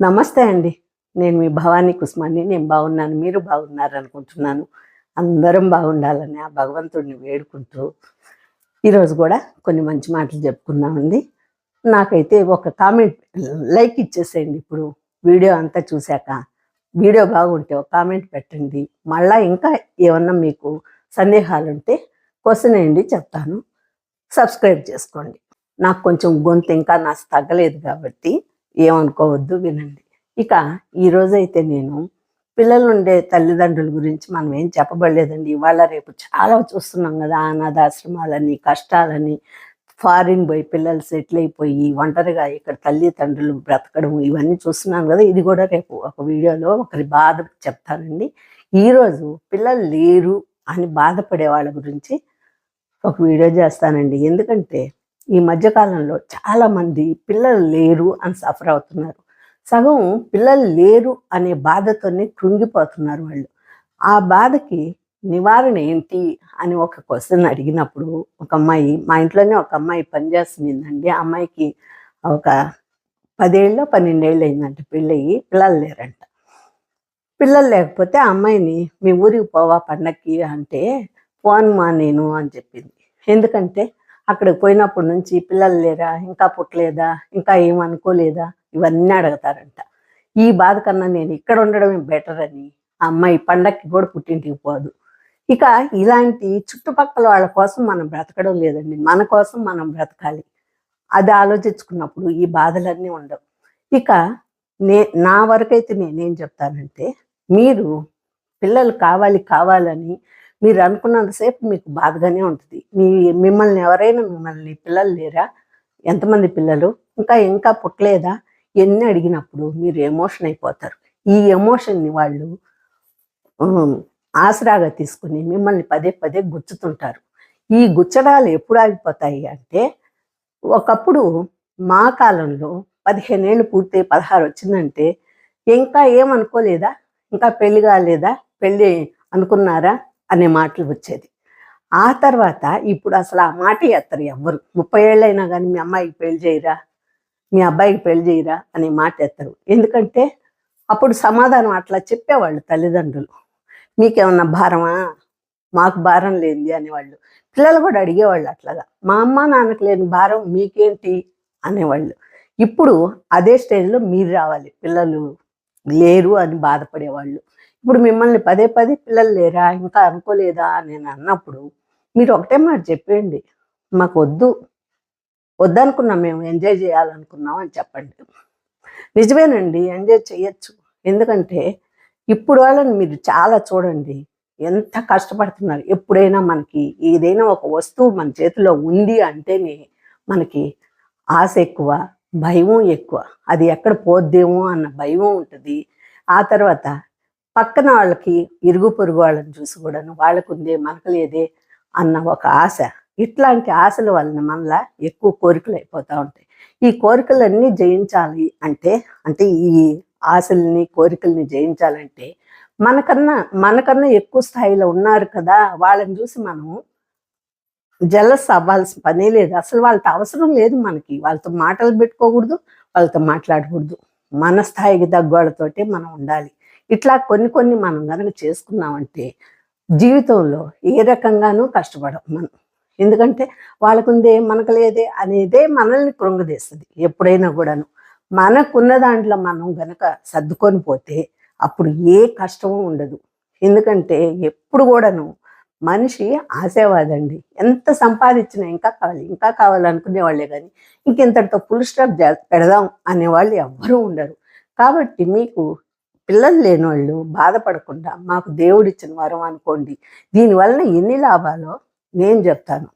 నమస్తే అండి. నేను మీ భవానీ కుస్మాని. నేను బాగున్నాను. మీరు బాగున్నారు అనుకుంటున్నాను. అందరం బాగుండాలని ఆ భగవంతుడిని వేడుకుంటూ ఈరోజు కూడా కొన్ని మంచి మాటలు చెప్పుకుందామండి. నాకైతే ఒక కామెంట్ లైక్ ఇచ్చేసేయండి ఇప్పుడు. వీడియో అంతా చూశాక వీడియో బాగుంటే ఒక కామెంట్ పెట్టండి. మళ్ళా ఇంకా ఏమన్నా మీకు సందేహాలు ఉంటే క్వశ్చన్ వేయండి చెప్తాను. సబ్స్క్రైబ్ చేసుకోండి. నాకు కొంచెం గొంతు ఇంకా నాకు తగ్గలేదు కాబట్టి ఏమనుకోవద్దు వినండి. ఇక ఈరోజైతే నేను పిల్లలు ఉండే తల్లిదండ్రుల గురించి మనం ఏం చెప్పబడలేదండి. ఇవాళ రేపు చాలా చూస్తున్నాం కదా అనాథాశ్రమాలని కష్టాలని ఫారిన్ పోయి పిల్లలు సెటిల్ అయిపోయి ఒంటరిగా ఇక్కడ తల్లిదండ్రులు బ్రతకడం ఇవన్నీ చూస్తున్నాం కదా. ఇది కూడా రేపు ఒక వీడియోలో ఒకరి బాధ చెప్తానండి. ఈరోజు పిల్లలు లేరు అని బాధపడే వాళ్ళ గురించి ఒక వీడియో చేస్తానండి. ఎందుకంటే ఈ మధ్యకాలంలో చాలామంది పిల్లలు లేరు అని సఫర్ అవుతున్నారు. సగం పిల్లలు లేరు అనే బాధతోనే కృంగిపోతున్నారు వాళ్ళు. ఆ బాధకి నివారణ ఏంటి అని ఒక క్వశ్చన్ అడిగినప్పుడు ఒక అమ్మాయి మా ఇంట్లోనే ఒక అమ్మాయి పనిచేస్తుందండి ఆ అమ్మాయికి ఒక పదేళ్ళు పన్నెండేళ్ళు అయిందంట పెళ్ళయి పిల్లలు లేరంట. పిల్లలు లేకపోతే ఆ అమ్మాయిని మీ ఊరికి పోవా పండక్కి అంటే పోను మా నేను అని చెప్పింది. ఎందుకంటే అక్కడికి పోయినప్పటి నుంచి పిల్లలు లేరా ఇంకా పుట్టలేదా ఇంకా ఏమనుకోలేదా ఇవన్నీ అడుగుతారంట. ఈ బాధ కన్నా నేను ఇక్కడ ఉండడమే బెటర్ అని ఆ అమ్మాయి పండక్కి కూడా పుట్టింటికి పోదు. ఇక ఇలాంటి చుట్టుపక్కల వాళ్ళ కోసం మనం బ్రతకడం లేదండి. మన కోసం మనం బ్రతకాలి. అది ఆలోచించుకున్నప్పుడు ఈ బాధలన్నీ ఉండవు. ఇక నే నా వరకైతే నేనేం చెప్తానంటే మీరు పిల్లలు కావాలి కావాలని మీరు అనుకున్నంతసేపు మీకు బాధగానే ఉంటుంది. మీ మిమ్మల్ని ఎవరైనా మిమ్మల్ని పిల్లలు లేరా? ఎంతమంది పిల్లలు? ఇంకా ఇంకా పుట్టలేదా? ఎన్ని అడిగినప్పుడు మీరు ఎమోషన్ అయిపోతారు. ఈ ఎమోషన్ని వాళ్ళు ఆసరాగా తీసుకుని మిమ్మల్ని పదే పదే గుచ్చుతుంటారు. ఈ గుచ్చడాలు ఎప్పుడు ఆగిపోతాయి అంటే ఒకప్పుడు మా కాలంలో పదిహేనేళ్ళు పూర్తి పదహారు వచ్చిందంటే ఇంకా ఏమనుకోలేదా? ఇంకా పెళ్ళి కాలేదా? పెళ్ళి అనుకున్నారా? అనే మాటలు వచ్చేది. ఆ తర్వాత ఇప్పుడు అసలు ఆ మాట ఎత్తరు ఎవ్వరు. ముప్పై ఏళ్ళు అయినా కానీ మీ అమ్మాయికి పెళ్ళి చేయరా? మీ అబ్బాయికి పెళ్ళి చేయరా? అనే మాట ఎత్తరు. ఎందుకంటే అప్పుడు సమాధానం అట్లా చెప్పేవాళ్ళు తల్లిదండ్రులు. మీకేమన్నా భారమా? మాకు భారం లేనిది అనేవాళ్ళు. పిల్లలు కూడా అడిగేవాళ్ళు అట్లాగా. మా అమ్మ నాన్నకు లేని భారం మీకేంటి? అనేవాళ్ళు. ఇప్పుడు అదే స్టేజ్లో మీరు రావాలి. పిల్లలు లేరు అని బాధపడేవాళ్ళు. ఇప్పుడు మిమ్మల్ని పదే పదే పిల్లలు లేరా? ఇంకా అనుకోలేదా? నేను అన్నప్పుడు మీరు ఒకటే మాట చెప్పేయండి. మాకు వద్దు వద్దనుకున్నాం మేము ఎంజాయ్ చేయాలనుకున్నాం అని చెప్పండి. నిజమేనండి ఎంజాయ్ చేయొచ్చు. ఎందుకంటే ఇప్పుడు వాళ్ళని మీరు చాలా చూడండి. ఎంత కష్టపడుతున్నారు. ఎప్పుడైనా మనకి ఏదైనా ఒక వస్తువు మన చేతిలో ఉంది అంటేనే మనకి ఆశ ఎక్కువ భయం ఎక్కువ. అది ఎక్కడ పోద్దేమో అన్న భయం ఉంటుంది. ఆ తర్వాత పక్కన వాళ్ళకి ఇరుగు పొరుగు వాళ్ళని చూసి కూడాను వాళ్ళకు ఉందే మనకు లేదే అన్న ఒక ఆశ. ఇట్లాంటి ఆశల వలన మనలా ఎక్కువ కోరికలు అయిపోతూ ఉంటాయి. ఈ కోరికలన్నీ జయించాలి అంటే అంటే ఈ ఆశల్ని కోరికల్ని జయించాలంటే మనకన్నా మనకన్నా ఎక్కువ స్థాయిలో ఉన్నారు కదా వాళ్ళని చూసి మనం జలస్ అవ్వాల్సిన పనే లేదు. అసలు వాళ్ళతో అవసరం లేదు మనకి. వాళ్ళతో మాటలు పెట్టుకోకూడదు వాళ్ళతో మాట్లాడకూడదు. మన స్థాయికి తగ్గ మనం ఉండాలి. ఇట్లా కొన్ని కొన్ని మనం కనుక చేసుకున్నామంటే జీవితంలో ఏ రకంగానూ కష్టపడం మనం. ఎందుకంటే వాళ్ళకుందే మనకు లేదే అనేదే మనల్ని కృంగదీస్తుంది ఎప్పుడైనా కూడాను. మనకున్న దాంట్లో మనం గనక సర్దుకొని పోతే అప్పుడు ఏ కష్టము ఉండదు. ఎందుకంటే ఎప్పుడు కూడాను మనిషి ఆశావాదండి ఎంత సంపాదించినా ఇంకా కావాలి ఇంకా కావాలనుకునే వాళ్ళే కానీ ఇంకెంతటితో ఫుల్ స్టాప్ పెడదాం అనేవాళ్ళు ఎవ్వరూ ఉండరు. కాబట్టి మీకు పిల్లలు లేని వాళ్ళు బాధపడకుండా మాకు దేవుడిచ్చిన వరం అనుకోండి. దీనివలన ఎన్ని లాభాలో నేను చెప్తాను.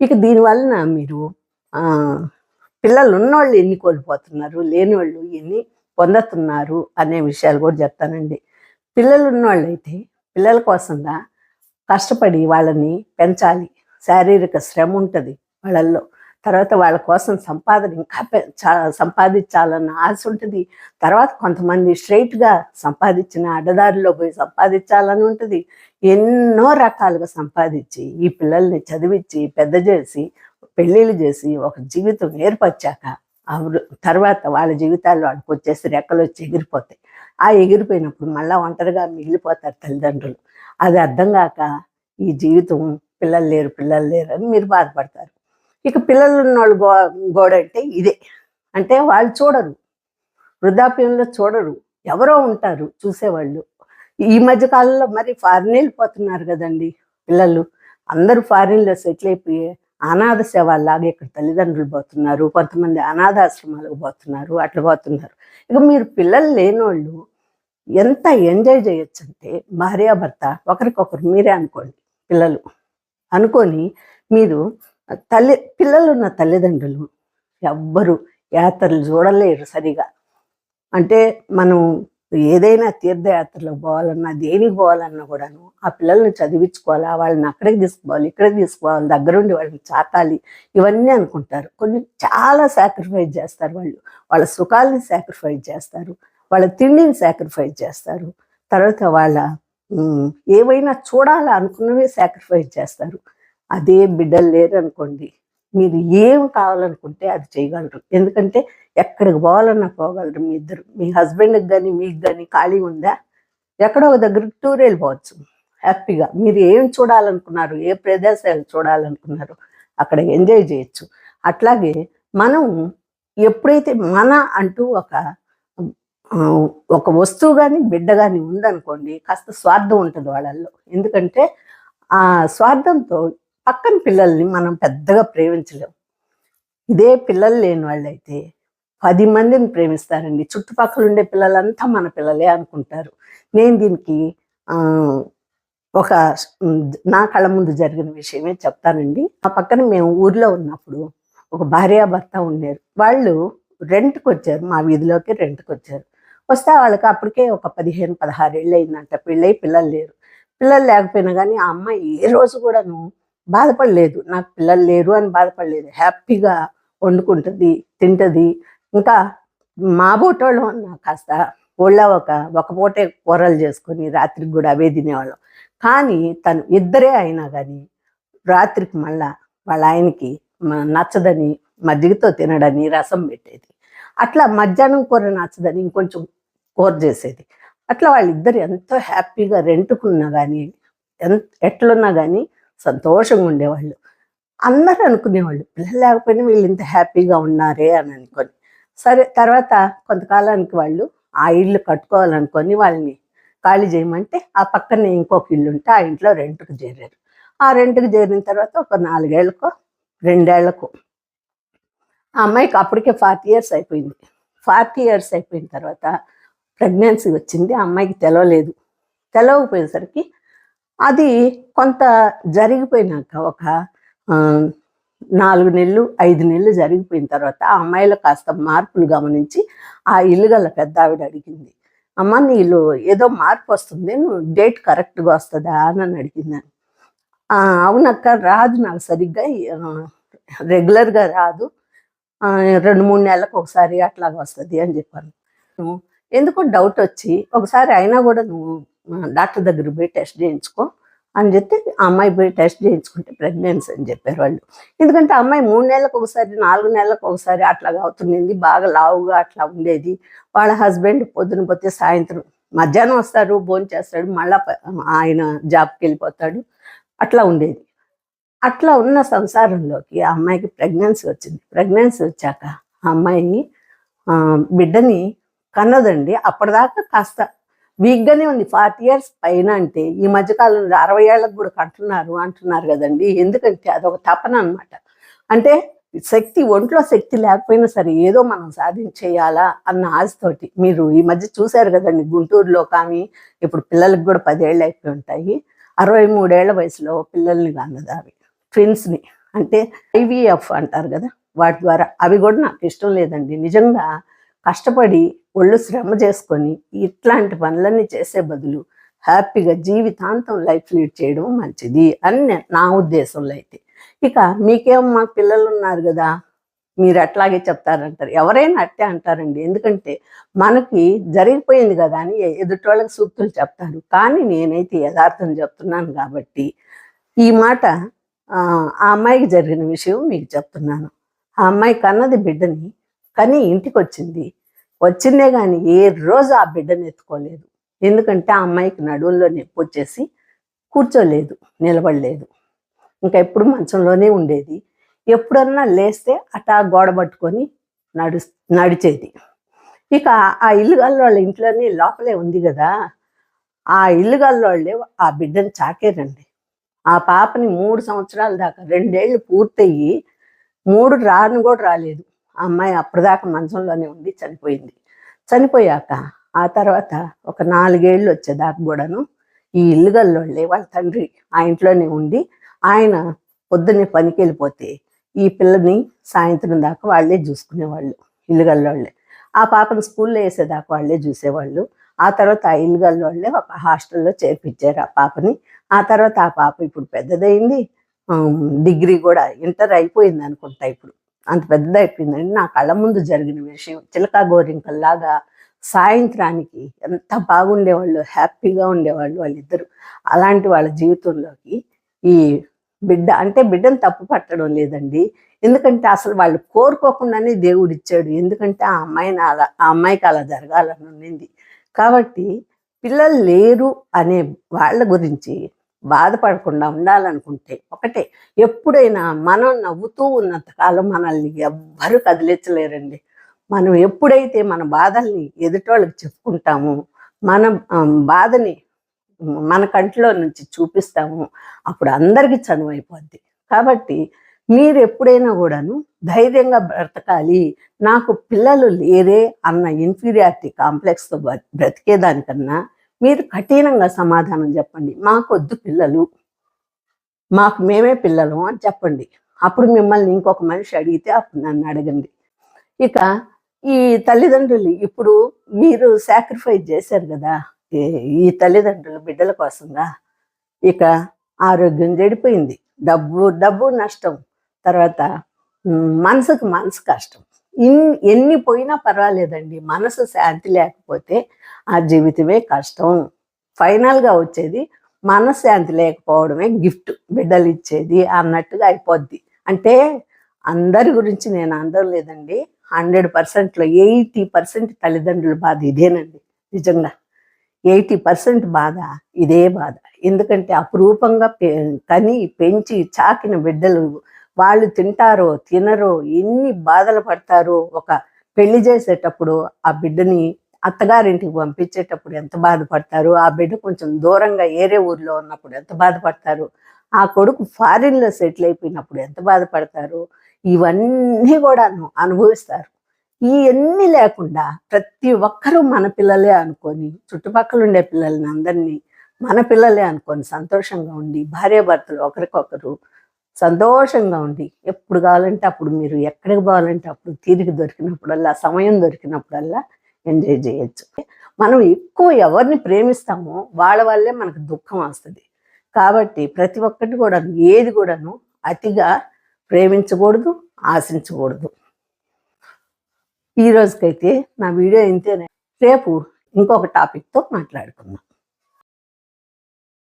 ఇక దీనివలన మీరు పిల్లలు ఉన్నవాళ్ళు ఎన్ని కోల్పోతున్నారు లేని వాళ్ళు ఎన్ని పొందుతున్నారు అనే విషయాలు కూడా చెప్తానండి. పిల్లలు ఉన్నవాళ్ళు అయితే పిల్లల కోసంగా కష్టపడి వాళ్ళని పెంచాలి. శారీరక శ్రమ ఉంటుంది వాళ్ళల్లో. తర్వాత వాళ్ళ కోసం సంపాదన ఇంకా పె- సంపాదించాలన్న ఆశ ఉంటుంది. తర్వాత కొంతమంది స్ట్రైట్గా సంపాదించిన అడ్డదారిలో పోయి సంపాదించాలని ఉంటుంది. ఎన్నో రకాలుగా సంపాదించి ఈ పిల్లల్ని చదివించి పెద్ద చేసి పెళ్ళిళ్ళు చేసి ఒక జీవితం ఏర్పరిచాక ఆ తర్వాత వాళ్ళ జీవితాల్లో వాళ్ళకి వచ్చేసి రెక్కలు వచ్చి ఎగిరిపోతాయి. ఆ ఎగిరిపోయినప్పుడు మళ్ళా ఒంటరిగా మిగిలిపోతారు తల్లిదండ్రులు. అది అర్థం కాక ఈ జీవితం పిల్లలు లేరు పిల్లలు లేరు అని మీరు బాధపడతారు. ఇక పిల్లలు ఉన్న వాళ్ళు గో గోడ అంటే ఇదే. అంటే వాళ్ళు చూడరు. వృద్ధాప్యంలో చూడరు. ఎవరో ఉంటారు చూసేవాళ్ళు. ఈ మధ్య కాలంలో మరి ఫారిన్ వెళ్ళిపోతున్నారు కదండి పిల్లలు. అందరూ ఫారిన్లో సెటిల్ అయిపోయి అనాథ సేవల్లాగా ఇక్కడ తల్లిదండ్రులు పోతున్నారు కొంతమంది అనాథాశ్రమాలకు పోతున్నారు అట్లా పోతున్నారు. ఇక మీరు పిల్లలు లేనోళ్ళు ఎంత ఎంజాయ్ చేయొచ్చు అంటే భార్యాభర్త ఒకరికొకరు మీరే అనుకోండి పిల్లలు అనుకొని మీరు తల్లి పిల్లలున్న తల్లిదండ్రులు ఎవ్వరు యాత్రలు చూడలేరు సరిగా. అంటే మనం ఏదైనా తీర్థయాత్రలకు పోవాలన్నా దేనికి పోవాలన్నా కూడాను ఆ పిల్లల్ని చదివించుకోవాలా వాళ్ళని అక్కడికి తీసుకుపోవాలి ఇక్కడికి తీసుకుపోవాలి దగ్గరుండి వాళ్ళని చాతాలి ఇవన్నీ అనుకుంటారు. కొన్ని చాలా సాక్రిఫైస్ చేస్తారు వాళ్ళు. వాళ్ళ సుఖాలని సాక్రిఫైస్ చేస్తారు. వాళ్ళ తిండిని సాక్రిఫైస్ చేస్తారు. తర్వాత వాళ్ళ ఏవైనా చూడాలనుకున్నవే సాక్రిఫైస్ చేస్తారు. అదే బిడ్డలు లేరు అనుకోండి మీరు ఏం కావాలనుకుంటే అది చేయగలరు. ఎందుకంటే ఎక్కడికి పోవాలన్నా పోగలరు మీ ఇద్దరు. మీ హస్బెండ్కి కానీ మీకు కానీ ఖాళీ ఉందా? ఎక్కడో ఒక దగ్గర టూర్ వెళ్ళిపోవచ్చు. హ్యాపీగా. మీరు ఏం చూడాలనుకున్నారు? ఏ ప్రదేశాలు చూడాలనుకున్నారు? అక్కడ ఎంజాయ్ చేయొచ్చు. అట్లాగే మనం ఎప్పుడైతే మన అంటూ ఒక ఒక వస్తువు కానీ బిడ్డ కానీ ఉందనుకోండి కాస్త స్వార్థం ఉంటుంది వాళ్ళల్లో. ఎందుకంటే ఆ స్వార్థంతో పక్కన పిల్లల్ని మనం పెద్దగా ప్రేమించలేం. ఇదే పిల్లలు లేని వాళ్ళైతే పది మందిని ప్రేమిస్తారండి. చుట్టుపక్కల ఉండే పిల్లలంతా మన పిల్లలే అనుకుంటారు. నేను దీనికి ఆ, ఒక నా కళ్ళ ముందు జరిగిన విషయమే చెప్తానండి. ఆ పక్కన మేము ఊర్లో ఉన్నప్పుడు ఒక భార్యాభర్త ఉండేరు. వాళ్ళు రెంట్కి వచ్చారు మా వీధిలోకి రెంట్కి వచ్చారు వస్తే వాళ్ళకి అప్పటికే ఒక పదిహేను పదహారు ఏళ్ళు అయిందంట. పెళ్ళై పిల్లలు లేరు. పిల్లలు లేకపోయినా కానీ ఆ అమ్మాయి ఏ రోజు కూడాను బాధపడలేదు. నాకు పిల్లలు లేరు అని బాధపడలేదు. హ్యాపీగా వండుకుంటుంది తింటుంది. ఇంకా మా బోటోళ్ళు అన్నా కాస్త ఒళ్ళ ఒక ఒక పూటే కూరలు చేసుకొని రాత్రికి కూడా అవే తినేవాళ్ళం. కానీ తను ఇద్దరే అయినా కానీ రాత్రికి మళ్ళా వాళ్ళ ఆయనకి నచ్చదని మజ్జిగతో తినడని రసం పెట్టేది. అట్లా మధ్యాహ్నం కూర నచ్చదని ఇంకొంచెం కూర చేసేది. అట్లా వాళ్ళిద్దరు ఎంతో హ్యాపీగా రెంటుకున్నా కానీ ఎంత ఎట్లున్నా కానీ సంతోషంగా ఉండేవాళ్ళు. అందరూ అనుకునేవాళ్ళు పిల్లలు లేకపోయినా వీళ్ళు ఇంత హ్యాపీగా ఉన్నారే అని అనుకొని. సరే తర్వాత కొంతకాలానికి వాళ్ళు ఆ ఇల్లు కట్టుకోవాలనుకొని వాళ్ళని ఖాళీ చేయమంటే ఆ పక్కనే ఇంకొక ఇల్లు ఉంటే ఆ ఇంట్లో రెంట్కి చేరారు. ఆ రెంట్కి చేరిన తర్వాత ఒక నాలుగేళ్ళకో రెండేళ్ళకు ఆ అమ్మాయికి అప్పటికే ఫార్టీ ఇయర్స్ అయిపోయింది. ఫార్టీ ఇయర్స్ అయిపోయిన తర్వాత ప్రెగ్నెన్సీ వచ్చింది. ఆ అమ్మాయికి తెలవలేదు. తెలవకపోయేసరికి అది కొంత జరిగిపోయినాక ఒక నాలుగు నెలలు ఐదు నెలలు జరిగిపోయిన తర్వాత ఆ అమ్మాయిలో కాస్త మార్పులు గమనించి ఆ ఇల్లు గల పెద్ద ఆవిడ అడిగింది. అమ్మ నీళ్ళు ఏదో మార్పు వస్తుంది నువ్వు డేట్ కరెక్ట్గా వస్తుందా? అని అని అడిగిందని అవునక్క రాదు నాకు సరిగ్గా రెగ్యులర్గా రాదు. రెండు మూడు నెలలకు ఒకసారి అట్లాగా వస్తుంది అని చెప్పాను. నువ్వు ఎందుకో డౌట్ వచ్చి ఒకసారి అయినా కూడా నువ్వు డాక్టర్ దగ్గర పోయి టెస్ట్ చేయించుకో అని చెప్తే ఆ అమ్మాయి పోయి టెస్ట్ చేయించుకుంటే ప్రెగ్నెన్సీ అని చెప్పారు వాళ్ళు. ఎందుకంటే ఆ అమ్మాయి మూడు నెలలకు ఒకసారి నాలుగు నెలలకు ఒకసారి అట్లాగా అవుతుంది బాగా లావుగా అట్లా ఉండేది. వాళ్ళ హస్బెండ్ పొద్దున పోతే సాయంత్రం మధ్యాహ్నం వస్తారు భోజనం చేస్తాడు మళ్ళా ఆయన జాబ్కి వెళ్ళిపోతాడు అట్లా ఉండేది. అట్లా ఉన్న సంసారంలోకి ఆ అమ్మాయికి ప్రెగ్నెన్సీ వచ్చింది. ప్రెగ్నెన్సీ వచ్చాక ఆ అమ్మాయి బిడ్డని కన్నదండి. అప్పటిదాకా కాస్త వీక్గానే ఉంది. ఫార్టీ ఇయర్స్ పైన అంటే ఈ మధ్యకాలంలో అరవై ఏళ్ళకు కూడా కంటున్నారు అంటున్నారు కదండి. ఎందుకంటే అదొక తపన అనమాట అంటే శక్తి ఒంట్లో శక్తి లేకపోయినా సరే ఏదో మనం సాధించేయాలా అన్న ఆశతోటి మీరు ఈ మధ్య చూశారు కదండి. గుంటూరులో కానీ ఇప్పుడు పిల్లలకు కూడా పదేళ్ళు అయిపోయి ఉంటాయి. అరవై మూడేళ్ళ వయసులో పిల్లల్ని కన్నదావి ట్విన్స్ని అంటే ఐవీఎఫ్ అంటారు కదా. వాటి ద్వారా అవి కూడా నాకు ఇష్టం లేదండి. నిజంగా కష్టపడి ఒళ్ళు శ్రమ చేసుకొని ఇట్లాంటి పనులన్నీ చేసే బదులు హ్యాపీగా జీవితాంతం లైఫ్ లీడ్ చేయడం మంచిది అని నా ఉద్దేశంలో అయితే. ఇక మీకేం మా పిల్లలు ఉన్నారు కదా మీరు అట్లాగే చెప్తారంటారు. ఎవరైనా అట్టే అంటారండి. ఎందుకంటే మనకి జరిగిపోయింది కదా అని ఎదుటోళ్ళకి సూక్తులు చెప్తారు. కానీ నేనైతే యథార్థం చెప్తున్నాను కాబట్టి ఈ మాట ఆ ఆ అమ్మాయికి జరిగిన విషయం మీకు చెప్తున్నాను. ఆ అమ్మాయి కన్నది బిడ్డని కానీ ఇంటికి వచ్చింది వచ్చిందే కానీ ఏ రోజు ఆ బిడ్డను ఎత్తుకోలేదు. ఎందుకంటే ఆ అమ్మాయికి నడువుల్లో నొప్పి వచ్చేసి కూర్చోలేదు నిలబడలేదు. ఇంకా ఎప్పుడు మంచంలోనే ఉండేది. ఎప్పుడన్నా లేస్తే అటా గోడ పట్టుకొని నడు నడిచేది. ఇక ఆ ఇల్లు వాళ్ళ ఇంట్లోనే లోపలే ఉంది కదా. ఆ ఇల్లు వాళ్ళే ఆ బిడ్డను చాకేరండి. ఆ పాపని మూడు సంవత్సరాల దాకా రెండేళ్ళు పూర్తయ్యి మూడు రాను కూడా రాలేదు. ఆ అమ్మాయి అప్పటిదాకా మంచంలోనే ఉండి చనిపోయింది. చనిపోయాక ఆ తర్వాత ఒక నాలుగేళ్ళు వచ్చేదాకా కూడాను ఈ ఇల్లు గల్లోళ్ళే వాళ్ళ తండ్రి ఆ ఇంట్లోనే ఉండి ఆయన పొద్దున్నే పనికి వెళ్ళిపోతే ఈ పిల్లని సాయంత్రం దాకా వాళ్ళే చూసుకునేవాళ్ళు ఇల్లుగల్లోళ్ళే ఆ పాపను స్కూల్లో వేసేదాకా వాళ్ళే చూసేవాళ్ళు. ఆ తర్వాత ఆ ఇల్లుగల్లోళ్ళే ఒక హాస్టల్లో చేర్పించారు ఆ పాపని. ఆ తర్వాత ఆ పాప ఇప్పుడు పెద్దదైంది డిగ్రీ కూడా ఇంటర్ అయిపోయింది అనుకుంటా ఇప్పుడు. అంత పెద్ద అయిపోయిందండి నా కళ్ళ ముందు జరిగిన విషయం చిలకా గోరింకల్లాగా సాయంత్రానికి ఎంత బాగుండేవాళ్ళు హ్యాపీగా ఉండేవాళ్ళు వాళ్ళిద్దరు. అలాంటి వాళ్ళ జీవితంలోకి ఈ బిడ్డ అంటే బిడ్డను తప్పు పట్టడం లేదండి. ఎందుకంటే అసలు వాళ్ళు కోరుకోకుండానే దేవుడు ఇచ్చాడు ఎందుకంటే ఆ అమ్మాయిని అలా ఆ అమ్మాయికి అలా జరగాలని ఉండింది. కాబట్టి పిల్లలు లేరు అనే వాళ్ళ గురించి బాధపడకుండా ఉండాలనుకుంటే ఒకటే. ఎప్పుడైనా మనం నవ్వుతూ ఉన్నంతకాలం మనల్ని ఎవ్వరూ కదిలించలేరండి. మనం ఎప్పుడైతే మన బాధల్ని ఎదుటోళ్ళకి చెప్పుకుంటామో మన బాధని మన కంట్లో నుంచి చూపిస్తాము అప్పుడు అందరికీ చనువు అయిపోద్ది. కాబట్టి మీరు ఎప్పుడైనా కూడాను ధైర్యంగా బ్రతకాలి నాకు పిల్లలు లేరే అన్న ఇన్ఫీరియారిటీ కాంప్లెక్స్తో బ్రతికేదానికన్నా మీరు కఠినంగా సమాధానం చెప్పండి. మాకొద్దు పిల్లలు. మాకు మేమే పిల్లలు అని చెప్పండి. అప్పుడు మిమ్మల్ని ఇంకొక మనిషి అడిగితే అప్పుడు నన్ను అడగండి. ఇక ఈ తల్లిదండ్రులు ఇప్పుడు మీరు సాక్రిఫైస్ చేశారు కదా. ఈ- తల్లిదండ్రులు బిడ్డల కోసంగా. ఇక ఆరోగ్యం చెడిపోయింది. డబ్బు డబ్బు నష్టం. తర్వాత మనసుకు మనసు కష్టం. ఇన్ ఎన్ని పోయినా పర్వాలేదండి. మనసు శాంతి లేకపోతే ఆ జీవితమే కష్టం. ఫైనల్గా వచ్చేది మనశ్శాంతి లేకపోవడమే గిఫ్ట్ బిడ్డలు ఇచ్చేది అన్నట్టుగా అయిపోద్ది. అంటే అందరి గురించి నేను అందం లేదండి. హండ్రెడ్ పర్సెంట్లో ఎయిటీ పర్సెంట్ తల్లిదండ్రుల బాధ ఇదేనండి. నిజంగా ఎయిటీ పర్సెంట్ బాధ ఇదే బాధ. ఎందుకంటే అపురూపంగా పె కని పెంచి చాకిన బిడ్డలు వాళ్ళు తింటారో తినరో ఎన్ని బాధలు పడతారో ఒక పెళ్ళి చేసేటప్పుడు ఆ బిడ్డని అత్తగారింటికి పంపించేటప్పుడు ఎంత బాధపడతారు? ఆ బిడ్డ కొంచెం దూరంగా ఏరే ఊర్లో ఉన్నప్పుడు ఎంత బాధపడతారు? ఆ కొడుకు ఫారిన్లో సెటిల్ అయిపోయినప్పుడు ఎంత బాధపడతారు? ఇవన్నీ కూడాను అనుభవిస్తారు. ఇవన్నీ లేకుండా ప్రతి ఒక్కరూ మన పిల్లలే అనుకొని చుట్టుపక్కల ఉండే పిల్లల్ని అందరినీ మన పిల్లలే అనుకొని సంతోషంగా ఉండి భార్యాభర్తలు ఒకరికొకరు సంతోషంగా ఉండి ఎప్పుడు కావాలంటే అప్పుడు మీరు ఎక్కడికి పోవాలంటే అప్పుడు తీరిక దొరికినప్పుడల్లా సమయం దొరికినప్పుడల్లా ఎంజాయ్ చేయొచ్చు. మనం ఎక్కువ ఎవరిని ప్రేమిస్తామో వాళ్ళ వల్లే మనకు దుఃఖం వస్తుంది. కాబట్టి ప్రతి ఒక్కటి కూడా ఏది కూడాను అతిగా ప్రేమించకూడదు ఆశించకూడదు. ఈ రోజుకైతే నా వీడియో ఇంతేనే. రేపు ఇంకొక టాపిక్తో మాట్లాడుకుందాం.